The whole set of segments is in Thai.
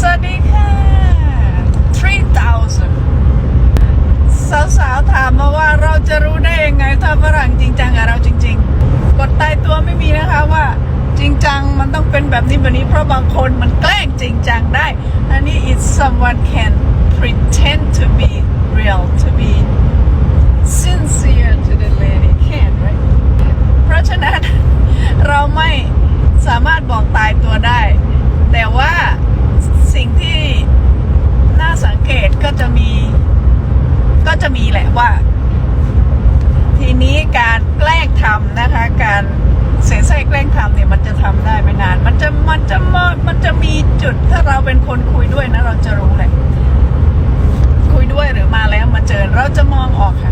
สวัสดีค่ะ 3,000 สาวๆ ถามมาว่าเราจะรู้ได้ยังไงถ้าฝรั่งจริงจังกับเราจริง ๆ กดตายตัวไม่มีนะคะว่าจริงจังมันต้องเป็นแบบนี้แบบนี้เพราะบางคนมันแกล้งจริงจังได้ อันนี้ it's someone can pretend to be real to be sincere to the lady จะมองออกค่ะ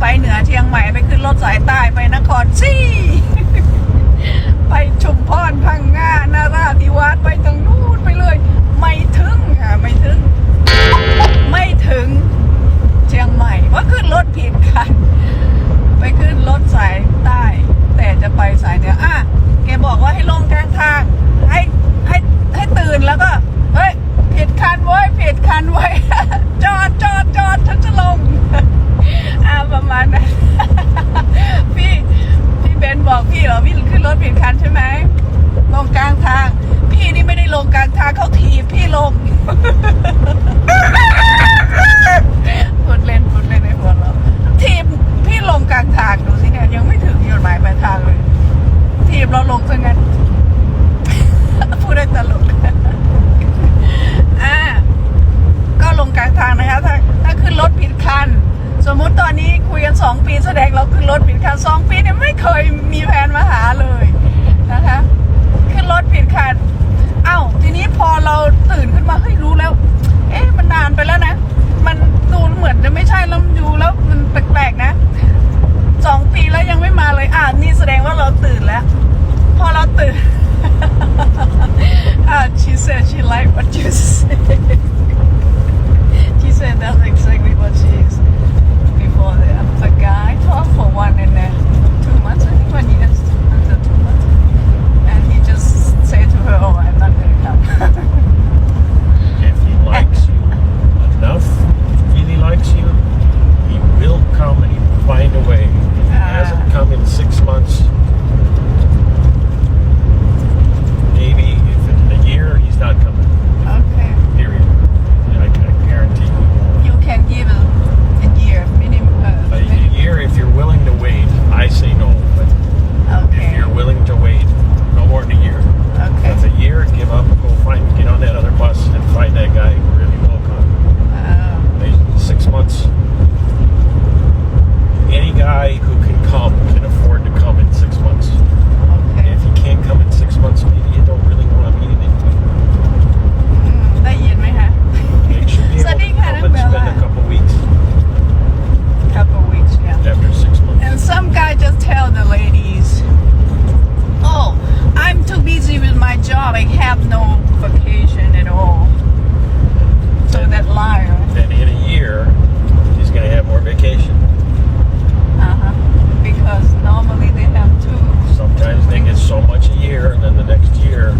ไปเหนือเชียงใหม่ไปขึ้นรถสายใต้ไปนครซี่ไปชุมพรพังงานาราธิวาสไปตรงนู้นไปเลย ไม่ถึงค่ะไม่ถึง ไม่ถึงเชียงใหม่ว่าขึ้นรถผิดคัน ลงพูดเล่นพูดเล่นในหัวเราทีมพี่ลงกลางทางดูสิเนี่ยยังไม่ถึงจุดหมายปลายทางเลย ทีมเราลงซะงั้นพูดได้ตลกอะก็ลงกลางทางนะคะถ้าถ้าขึ้นรถผิดคัน สมมุติตอนนี้คุยกันสองปีแสดงเราขึ้นรถผิดคันสองปีเนี่ยไม่เคยมีแผนมาหาเลย แปลกนะสองปีแล้วยังไม่มาเลยอ่านี่แสดงว่าเราตื่นแล้ว พอเราตื่น ah, she said she liked what you said. like have no vacation at all. So and, that liar. Then in a year, he's going to have more vacation. Uh huh. Because normally they have two. Sometimes they get so much a year, and then the next year,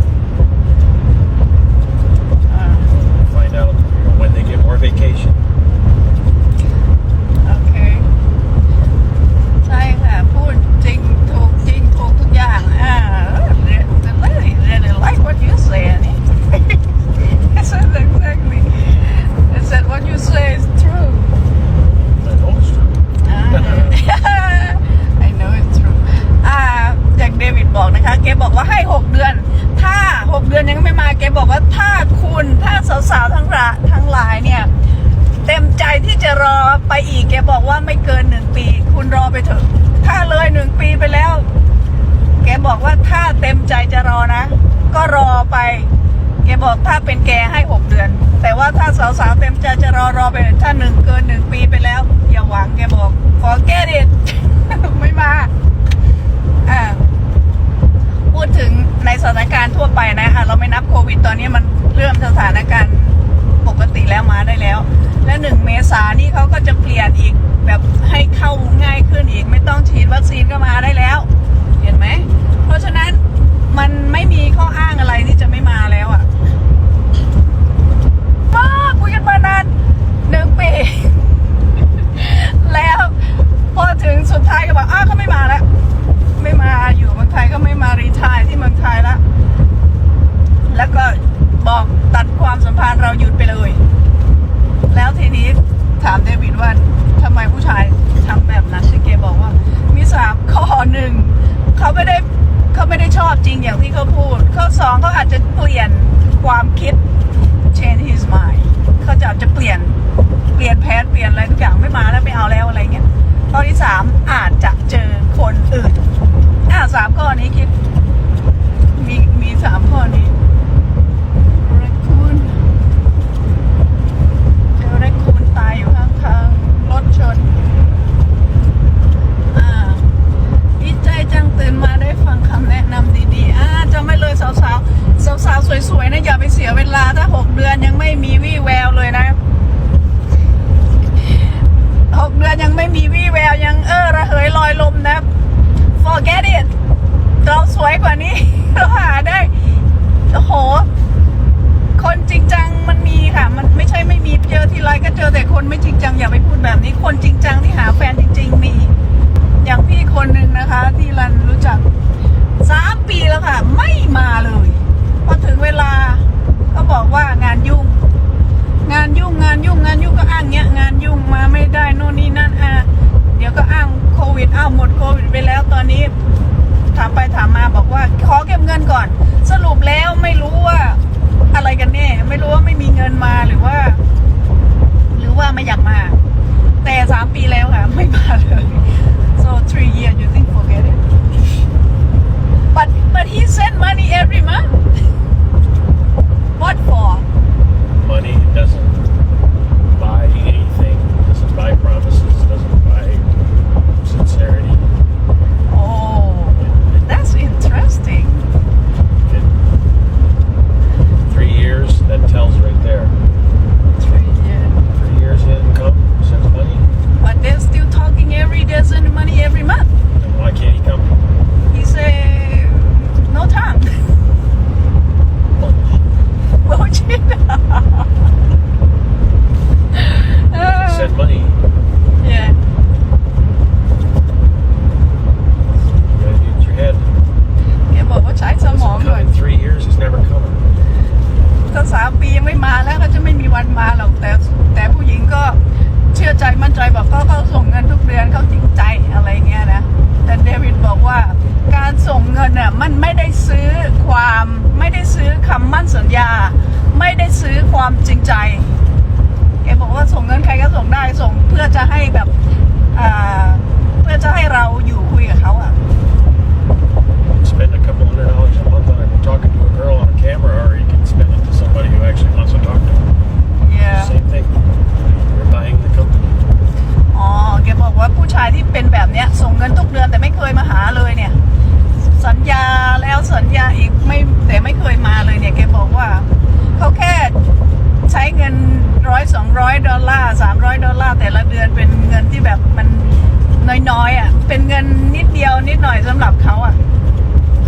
uh, find out when they get more vacation. จะบอกว่าถ้าคุณถ้าสาวๆทั้งระทั้งหลายเนี่ย เต็มใจที่จะรอไปอีกแกบอกว่าไม่เกินหนึ่งปี คุณรอไปเถอะ ถ้าเลยหนึ่งปีไปแล้ว แกบอกว่าถ้าเต็มใจจะรอนะ ก็รอไป แกบอกถ้าเป็นแกให้หกเดือน แต่ว่าถ้าสาวๆเต็มใจจะรอรอไปถ้าหนึ่งเกินหนึ่งปีไปแล้ว อย่าหวังแกบอก forget it ความจริงอย่างที่เขาพูด ข้อสองเขาอาจจะเปลี่ยนความคิด change his mind เขาจะอาจจะเปลี่ยนเปลี่ยนแผนเปลี่ยนอะไรทุกอย่างไม่มาแล้วไม่เอาแล้วอะไรเงี้ยข้อที่สามอาจจะเจอคนอื่นอ่าสามข้อนี้คิดมีมีสามข้อนี้เรคคูนเจอเรคคูนตายอยู่ข้างๆรถชน อ่าดีใจจังตื่นมาได้ฟังคำแนะนำดีๆ อ่าจำไม่เลยสาวๆ สาวๆ สวยๆ นะอย่าไปเสียเวลา ถ้าหกเดือนยังไม่มีวี่แววเลยนะ หกเดือนยังไม่มีวี่แวว ยังเออระเหยลอยลมนะ forget it เราสวยกว่านี้ เราหาได้โอ้โห คนจริงจังมันมีค่ะ มันไม่ใช่ไม่มีเจอทีไรก็เจอแต่คนไม่จริงจังอย่าไปพูดแบบนี้ คนจริงจังที่หาแฟนจริง ๆ มี อย่างพี่คนหนึ่งนะคะ ที่รันรู้จักสามปีแล้วค่ะ ไม่มาเลยพอถึงเวลาก็บอกว่างานยุ่ง งานยุ่งงานยุ่งงานยุ่งก็อ้างเงี้ย งานยุ่งมาไม่ได้โน่นนี่นั่นอะเดี๋ยวก็อ้างโควิดอ้าวหมดโควิดไปแล้วตอนนี้ ถามไปถามมาบอกว่า ขอเก็บเงินก่อน สรุปแล้วไม่รู้ว่าอะไรกันแน่ ไม่รู้ว่าไม่มีเงินมาหรือว่า หรือว่าไม่อยากมา สามปีแล้วค่ะ ไม่มาเลย so three years you think forget it but but he send money every month สามปียังไม่มาแล้วก็จะไม่มีวันมาหรอกแต่แต่ผู้หญิงก็เชื่อใจมั่นใจบอกเขาเขาส่งเงินทุกเดือนเขาจริงใจอะไรเงี้ยนะแต่เดวิดบอกว่าการส่งเงินน่ะมันไม่ได้ซื้อความไม่ได้ซื้อคำมั่นสัญญา ไม่ได้ซื้อความจริงใจแกบอกว่าส่งเงินใครก็ส่งได้ส่งเพื่อจะให้แบบอ่าเพื่อจะให้เราอยู่คุยกับเขาอะ Spend a couple hundred dollars a month on talking to a girl on a camera, or you can spend it to somebody who actually wants to talk to him. yeah Same thing. You're buying the company. อ๋อแกบอกว่าผู้ชายที่เป็นแบบเนี้ย ส่งเงินทุกเดือนแต่ไม่เคยมาหาเลยเนี่ย สัญญาแล้วสัญญาอีกไม่แต่ไม่เคยมาเลยเนี่ยแกบอกว่าเขาแค่ใช้เงิน ร้อยสองร้อยดอลลาร์สามร้อยดอลลาร์แต่ละเดือนเป็นเงินที่แบบมันน้อยๆอะเป็นเงินนิดเดียวนิดหน่อยสำหรับเขาอะ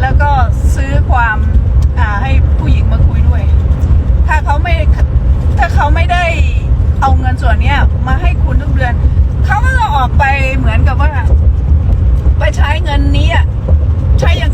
แล้วก็ซื้อความอ่าให้ผู้หญิงมาคุยด้วย ถ้าเขาไม่ถ้าเขาไม่ได้เอาเงินส่วนเนี้ยมาให้คุณทุกเดือนเขาก็จะออกไปเหมือนกับว่า ไปใช้เงินนี้อะใช้อย่าง